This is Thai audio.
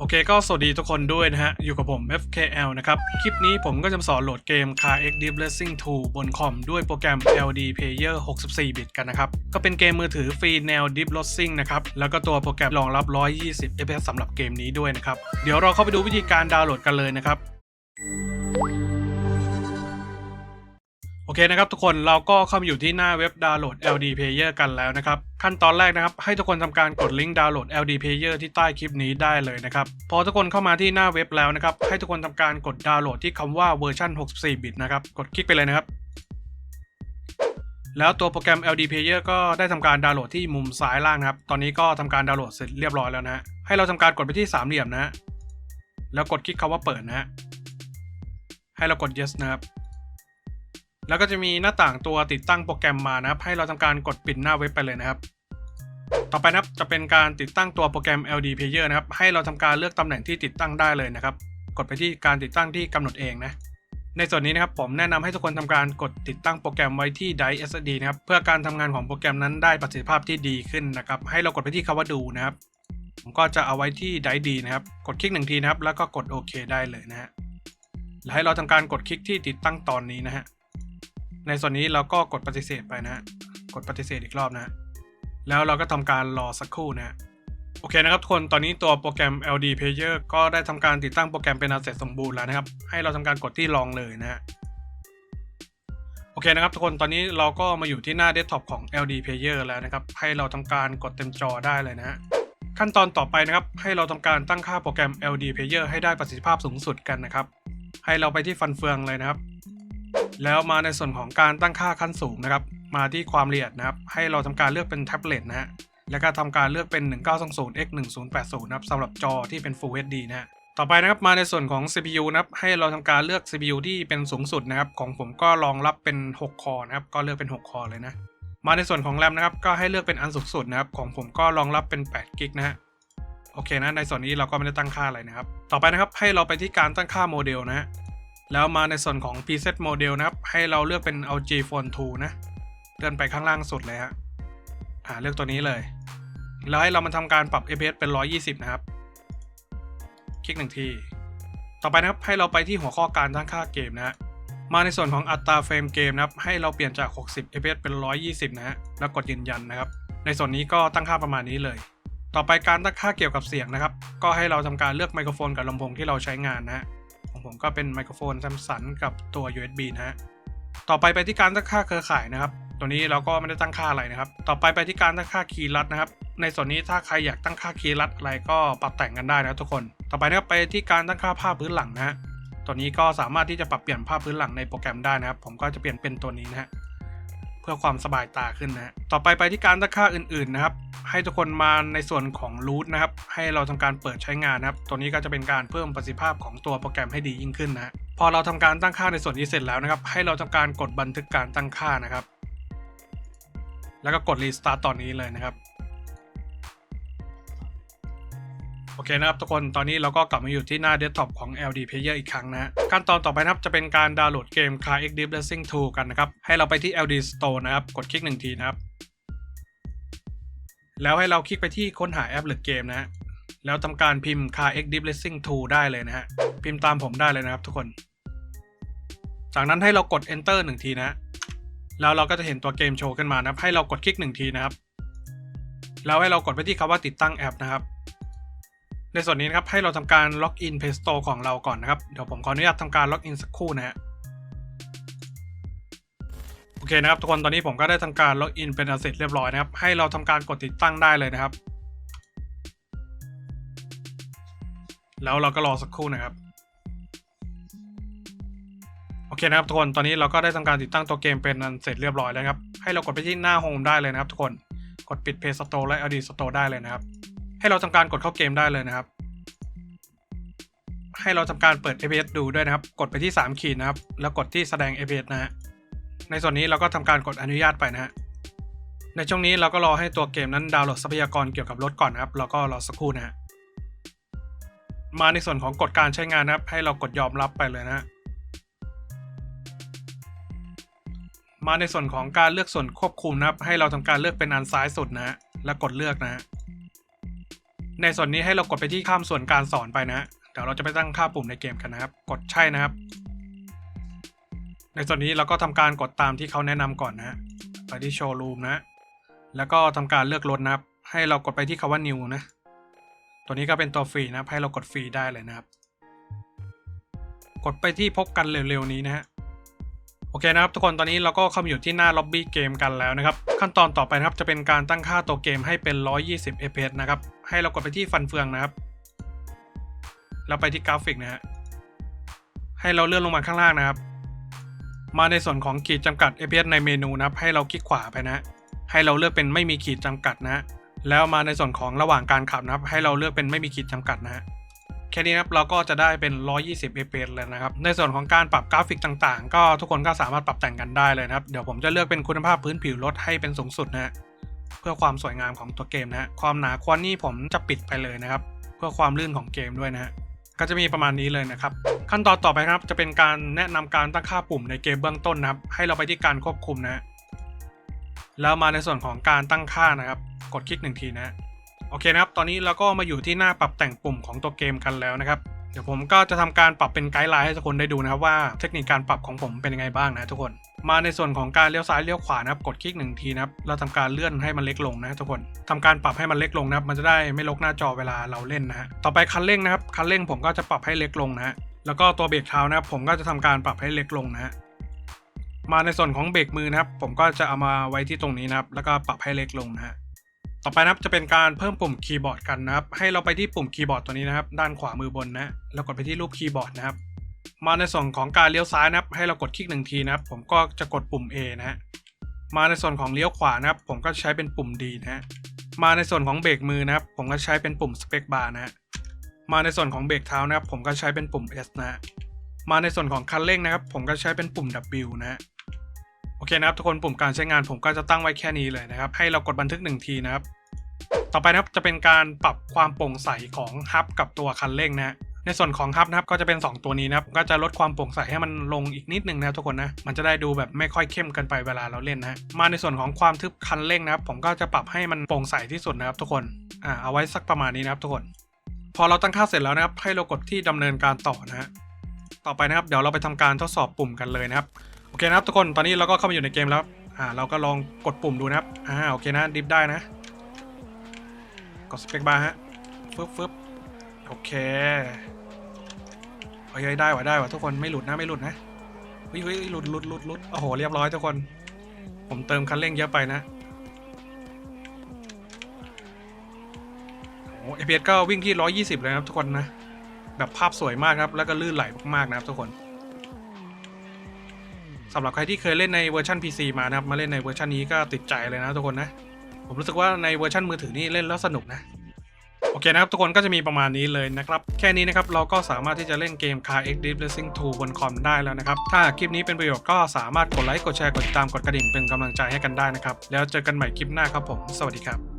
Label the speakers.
Speaker 1: โอเคก็สวัสดีทุกคนด้วยนะฮะ อยู่กับผม FKL นะครับ คลิปนี้ผมก็จะสอนโหลดเกม Car X Deep Racing 2 บนคอมด้วยโปรแกรม LD Player 64 บิตกันนะครับ ก็เป็นเกมมือถือฟรีแนว Deep Racing นะครับ แล้วก็ตัวโปรแกรมรองรับ 120 fps สำหรับเกมนี้ด้วยนะครับ เดี๋ยวเราเข้าไปดูวิธีการดาวน์โหลดกันเลยนะครับ โอเคนะครับทุกคนเราก็เข้ามาอยู่ที่หน้าเว็บดาวน์โหลด LD Player กันแล้วนะครับ ขั้นตอนแรกนะครับ ให้ทุกคนทำการกดลิงก์ดาวน์โหลด LD Player ที่ใต้คลิปนี้ได้เลยนะครับ พอทุกคนเข้ามาที่หน้าเว็บแล้วนะครับ ให้ทุกคนทำการกดดาวน์โหลดที่คำว่าเวอร์ชัน64 บิตนะครับ กดคลิกไปเลยนะครับ แล้วตัวโปรแกรม LD Player ก็ได้ทำการดาวน์โหลดที่มุมซ้ายล่างนะครับ ตอนนี้ก็ทำการดาวน์โหลดเสร็จเรียบร้อยแล้วนะฮะ ให้เราทำการกดไปที่สามเหลี่ยมนะฮะ แล้วกดคลิกคำว่าเปิดนะฮะ ให้เรากด yes นะครับ แล้วก็จะมีหน้าต่างตัวติดตั้งโปรแกรมมานะครับ ให้เราทำการกดปิดหน้าเว็บไปเลยนะครับ ต่อไปนะครับจะเป็นการติดตั้งตัวโปรแกรม LD Player นะครับ ให้เราทำการเลือกตำแหน่งที่ติดตั้งได้เลยนะครับ กดไปที่การติดตั้งที่กำหนดเองนะในส่วนนี้นะครับผมแนะนำให้ทุกคนทำการกดติดตั้งโปรแกรมไว้ที่ Drive SSD นะครับเพื่อการทำงานของโปรแกรมนั้นได้ประสิทธิภาพที่ดีขึ้นนะครับให้เรากดไปที่คำว่าดูนะครับ ผมก็จะเอาไว้ที่ Drive D นะครับ กดคลิกหนึ่งทีนะครับ แล้วก็กดโอเคได้เลยนะฮะและให้เราทำการกดคลิกที่ติดตั้งตอนนี้นะฮะ ในส่วนนี้เราก็กดปฏิเสธไปนะ กดปฏิเสธอีกรอบนะ แล้วเราก็ทำการรอสักครู่นะฮะโอเคนะครับทุกคน ตอนนี้ตัวโปรแกรม LD Player ก็ได้ทำการติดตั้งโปรแกรมเป็นอันเสร็จสมบูรณ์แล้วนะครับ ให้เราทำการกดที่ลองเลยนะฮะ โอเคนะครับทุกคน ตอนนี้เราก็มาอยู่ที่หน้าเดสก์ท็อปของ LD Player แล้วนะครับ ให้เราทำการกดเต็มจอได้เลยนะฮะ ขั้นตอนต่อไปนะครับ ให้เราทำการตั้งค่าโปรแกรม LD Player ให้ได้ประสิทธิภาพสูงสุดกันนะครับ ให้เราไปที่ฟันเฟืองเลยนะครับ แล้วมาในส่วนของการตั้งค่าขั้นสูงนะครับ มาที่ความละเอียดนะครับ ให้เราทำการเลือกเป็นแท็บเล็ตนะฮะ แล้วก็ทำการเลือกเป็น 1920 x 1080นะครับสำหรับจอที่เป็น Full HD นะฮะต่อไปนะครับมาในส่วนของ CPU นะครับให้เราทำการเลือก CPU ที่เป็นสูงสุดนะครับของผมก็รองรับเป็น 6 คอนะครับก็เลือกเป็น 6 คอเลยนะ มาในส่วนของแรมนะครับก็ให้เลือกเป็นอันสูงสุดนะครับของผมก็รองรับเป็น8กิกนะฮะโอเคนะในส่วนนี้เราก็ไม่ได้ตั้งค่าอะไรนะครับ ต่อไปนะครับให้เราไปที่การตั้งค่าโมเดลนะฮะ แล้วมาในส่วนของ preset model นะครับ ให้เราเลือกเป็น LG Phone 2 นะเดินไปข้างล่างสุดเลยฮะ อ่าเลือกตัวนี้เลย แล้วให้เรามาทำการปรับ fps เป็น 120 นะครับ คลิกหนึ่งที ต่อไปนะครับให้เราไปที่หัวข้อการตั้งค่าเกมนะฮะ มาในส่วนของอัตราเฟรมเกมนะครับ ให้เราเปลี่ยนจาก 60 fps เป็น 120 นะฮะ แล้วกดยืนยันนะครับ ในส่วนนี้ก็ตั้งค่าประมาณนี้เลย ต่อไปการตั้งค่าเกี่ยวกับเสียงนะครับ ก็ให้เราทำการเลือกไมโครโฟนกับลำโพงที่เราใช้งานนะฮะ ผมก็เป็นไมโครโฟนซัมสันกับตัว USB นะฮะ ต่อไปไปที่การตั้งค่าเครือข่ายนะครับ ตัวนี้เราก็ไม่ได้ตั้งค่าอะไรนะครับ ต่อไปไปที่การตั้งค่าคีย์ลัดนะครับ ในส่วนนี้ถ้าใครอยากตั้งค่าคีย์ลัดอะไรก็ปรับแต่งกันได้นะทุกคน ต่อไปนะครับไปที่การตั้งค่าภาพพื้นหลังนะฮะ ตัวนี้ก็สามารถที่จะปรับเปลี่ยนภาพพื้นหลังในโปรแกรมได้นะครับ ผมก็จะเปลี่ยนเป็นตัวนี้นะฮะ พื่อความสบายตาขึ้นนะต่อไปไปที่การตั้งค่าอื่นๆนะครับ ให้ทุกคนมาในส่วนของ root นะครับ ให้เราทำการเปิดใช้งานนะครับ ตัวนี้ก็จะเป็นการเพิ่มประสิทธิภาพของตัวโปรแกรมให้ดียิ่งขึ้นนะพอเราทำการตั้งค่าในส่วนนี้เสร็จแล้วนะครับ ให้เราทำการกดบันทึกการตั้งค่านะครับ แล้วก็กด restart ตอนนี้เลยนะครับ โอเคนะครับทุกคนตอนนี้เราก็กลับมาอยู่ที่หน้าเดสก์ท็อปของ LD Player อีกครั้งนะขั้นตอนต่อไปนะครับจะเป็นการดาวน์โหลดเกม Car X Deep Racing 2 กันนะครับ ให้เราไปที่ LD Store นะครับ กดคลิกหนึ่งทีนะครับ แล้วให้เราคลิกไปที่ค้นหาแอปหรือเกมนะฮะแล้วทำการพิมพ์ Car X Deep Racing 2 ได้เลยนะฮะพิมพ์ตามผมได้เลยนะครับทุกคน จากนั้นให้เรากด enter หนึ่งทีนะฮะแล้วเราก็จะเห็นตัวเกมโชว์ขึ้นมานะครับ ให้เรากดคลิกหนึ่งทีนะครับ แล้วให้เรากดไปที่คำว่าติดตั้งแอปนะครับ ในส่วนนี้นะครับให้เราทำการล็อกอิน Play Store ของเราก่อนนะครับ เดี๋ยวผมขออนุญาตทำการล็อกอินสักครู่นะฮะโอเคนะครับทุกคนตอนนี้ผมก็ได้ทำการล็อกอินเป็นอันเสร็จเรียบร้อยนะครับ ให้เราทำการกดติดตั้งได้เลยนะครับ แล้วเราก็รอสักครู่นะครับโอเคนะครับทุกคนตอนนี้เราก็ได้ทำการติดตั้งตัวเกมเป็นอันเสร็จเรียบร้อยแล้วครับให้เรากดไปที่หน้าโฮมได้เลยนะครับทุกคนกดปิด Play Store และ LD Store ได้เลยนะครับ ให้เราทำการกดเข้าเกมได้เลยนะครับ ให้เราทำการเปิด APS ดูด้วยนะครับ กดไปที่ 3 ขีดนะครับ แล้วกดที่แสดง APS นะฮะ ในส่วนนี้เราก็ทำการกดอนุญาตไปนะฮะ ในช่วงนี้เราก็รอให้ตัวเกมนั้นดาวน์โหลดทรัพยากรเกี่ยวกับรถก่อนนะครับ แล้วก็รอสักครู่นะฮะ มาในส่วนของกฎการใช้งานนะครับ ให้เรากดยอมรับไปเลยนะฮะมาในส่วนของการเลือกส่วนควบคุมนะครับ ให้เราทำการเลือกเป็นอันซ้ายสุดนะฮะ แล้วกดเลือกนะฮะ ในส่วนนี้ให้เรากดไปที่ข้ามส่วนการสอนไปนะเดี๋ยวเราจะไปตั้งค่าปุ่มในเกมกันนะครับ กดใช่นะครับ ในส่วนนี้เราก็ทำการกดตามที่เขาแนะนำก่อนนะฮะไปที่โชว์รูมนะ แล้วก็ทำการเลือกรถนะครับ ให้เรากดไปที่คำว่า new นะ ตัวนี้ก็เป็นตัวฟรีนะให้เรากดฟรีได้เลยนะครับ กดไปที่พบกันเร็วๆนี้นะฮะ โอเคนะครับทุกคนตอนนี้เราก็เข้ามาอยู่ที่หน้าล็อบบี้เกมกันแล้วนะครับ ขั้นตอนต่อไปนะครับจะเป็นการตั้งค่าตัวเกมให้เป็น 120 fps นะครับให้เรากดไปที่ฟันเฟืองนะครับ แล้วไปที่กราฟิกนะฮะให้เราเลื่อนลงมาข้างล่างนะครับ มาในส่วนของขีดจำกัด fps ในเมนูนะครับ ให้เราคลิกขวาไปนะให้เราเลือกเป็นไม่มีขีดจำกัดนะฮะแล้วมาในส่วนของระหว่างการขับนะครับ ให้เราเลือกเป็นไม่มีขีดจำกัดนะฮะ แค่นี้นะครับเราก็จะได้เป็น 120 fps เลยนะครับ ในส่วนของการปรับกราฟิกต่างๆ ก็ทุกคนก็สามารถปรับแต่งกันได้เลยนะครับ เดี๋ยวผมจะเลือกเป็นคุณภาพพื้นผิวรถให้เป็นสูงสุดนะฮะเพื่อความสวยงามของตัวเกมนะฮะความหนาควอนนี่ผมจะปิดไปเลยนะครับ เพื่อความลื่นของเกมด้วยนะฮะก็จะมีประมาณนี้เลยนะครับ ขั้นตอนต่อไปครับจะเป็นการแนะนำการตั้งค่าปุ่มในเกมเบื้องต้นนะครับ ให้เราไปที่การควบคุมนะฮะแล้วมาในส่วนของการตั้งค่านะครับ กดคลิกหนึ่งทีนะฮะ โอเคนะครับ ตอนนี้เราก็มาอยู่ที่หน้าปรับแต่งปุ่มของตัวเกมกันแล้วนะครับ เดี๋ยวผมก็จะทำการปรับเป็นไกด์ไลน์ให้ทุกคนได้ดูนะครับว่าเทคนิคการปรับของผมเป็นยังไงบ้างนะทุกคน มาในส่วนของการเลี้ยวซ้ายเลี้ยวขวานะครับ กดคลิกหนึ่งทีนะครับ เราทำการเลื่อนให้มันเล็กลงนะทุกคนทำการปรับให้มันเล็กลงนะครับ มันจะได้ไม่ลกหน้าจอเวลาเราเล่นนะฮะ ต่อไปคันเร่งนะครับ คันเร่งผมก็จะปรับให้เล็กลงนะฮะ แล้วก็ตัวเบรกเท้านะครับ ผมก็จะทำการปรับให้เล็กลงนะฮะมาในส่วนของเบรกมือนะครับ ผมก็จะเอามาไว้ที่ตรงนี้นะครับ แล้วก็ปรับให้เล็กลงนะฮะ ต่อไปนะครับจะเป็นการเพิ่มปุ่มคีย์บอร์ดกันนะครับ ให้เราไปที่ปุ่มคีย์บอร์ดตัวนี้นะครับ ด้านขวามือบนนะ แล้วกดไปที่รูปคีย์บอร์ดนะครับ มาในส่วนของการเลี้ยวซ้ายนะครับ ให้เรากดคลิกหนึ่งทีนะครับ ผมก็จะกดปุ่ม A นะฮะ มาในส่วนของเลี้ยวขวานะครับ ผมก็ใช้เป็นปุ่ม D นะฮะ มาในส่วนของเบรกมือนะครับ ผมก็ใช้เป็นปุ่มสเปคบาร์นะฮะ มาในส่วนของเบรกเท้านะครับ ผมก็ใช้เป็นปุ่ม S นะฮะ มาในส่วนของคันเร่งนะครับ ผมก็ใช้เป็นปุ่ม W นะฮะ โอเคนะครับทุกคนปุ่มการใช้งานผมก็จะตั้งไว้แค่นี้เลยนะครับ ให้เรากดบันทึกหนึ่งทีนะครับ ต่อไปนะครับจะเป็นการปรับความโปร่งใสของฮับกับตัวคันเร่งนะในส่วนของฮับนะครับก็จะเป็น 2 ตัวนี้นะครับก็จะลดความโปร่งใสให้มันลงอีกนิดนึงนะครับทุกคนนะมันจะได้ดูแบบไม่ค่อยเข้มเกินไปเวลาเราเล่นนะมาในส่วนของความทึบคันเร่งนะครับ ผมก็จะปรับให้มันโปร่งใสที่สุดนะครับ ทุกคนอ่าเอาไว้สักประมาณนี้นะครับทุกคน พอเราตั้งค่าเสร็จแล้วนะครับให้เรากดที่ดำเนินการต่อนะฮะต่อไปนะครับเดี๋ยวเราไปทำการทดสอบปุ่มกันเลยนะครับ โอเคนะครับทุกคนตอนนี้เราก็เข้ามาอยู่ในเกมแล้วอ่าเราก็ลองกดปุ่มดูนะครับอ่าโอเคนะดิฟได้นะกดสเปคบาร์ฮะฟึบฟึบโอเคเฮ้ยได้ว่ะได้ว่ะทุกคนไม่หลุดนะไม่หลุดนะเฮ้ยเฮ้ยหลุดหลุดหลุดหลุดโอ้โหเรียบร้อยทุกคน ผมเติมคันเร่งเยอะไปนะโอ้เอพีเอสก็วิ่งที่ 120 เลยนะครับทุกคนนะ แบบภาพสวยมากครับ แล้วก็ลื่นไหลมากๆนะครับทุกคน สำหรับใครที่เคยเล่นในเวอร์ชัน PC มานะครับ มาเล่นในเวอร์ชันนี้ก็ติดใจเลยนะทุกคนนะ ผมรู้สึกว่าในเวอร์ชันมือถือนี่เล่นแล้วสนุกนะโอเคนะครับ ทุกคนก็จะมีประมาณนี้เลยนะครับ แค่นี้นะครับ เราก็สามารถที่จะเล่นเกม Car X Deep Racing 2 บนคอมได้แล้วนะครับ ถ้าคลิปนี้เป็นประโยชน์ก็สามารถกดไลค์กดแชร์กดติดตามกดกระดิ่งเป็นกำลังใจให้กันได้นะครับ แล้วเจอกันใหม่คลิปหน้าครับผม สวัสดีครับ